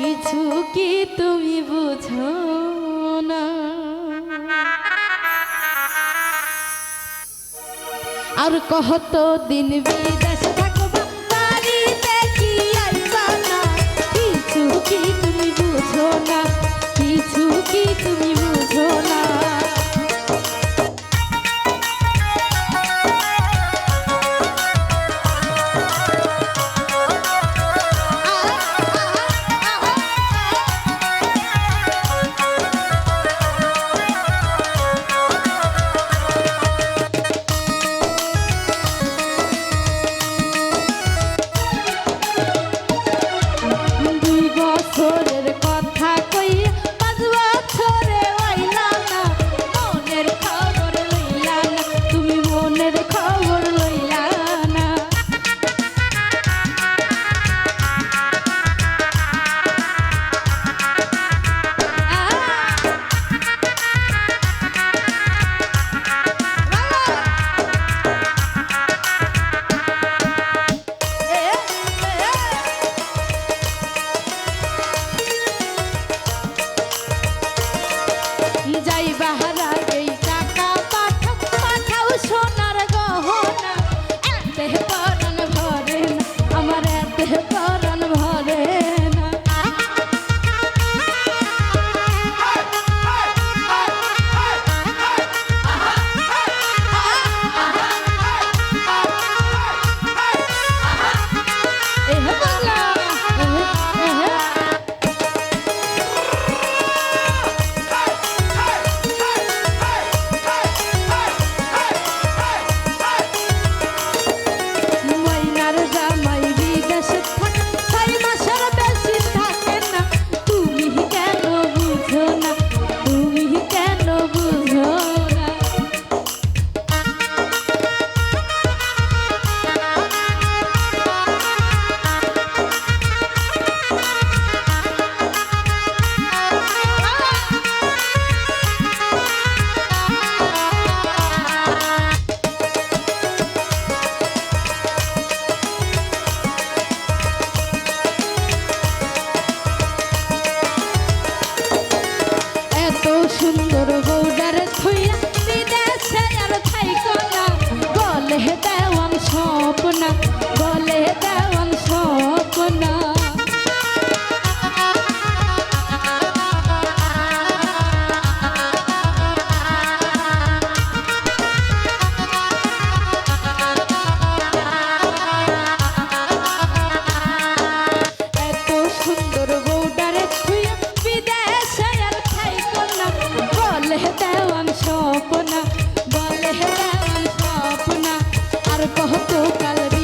কিছু কি তুমি বুঝো না? আর কত দিন বিদেশ কাল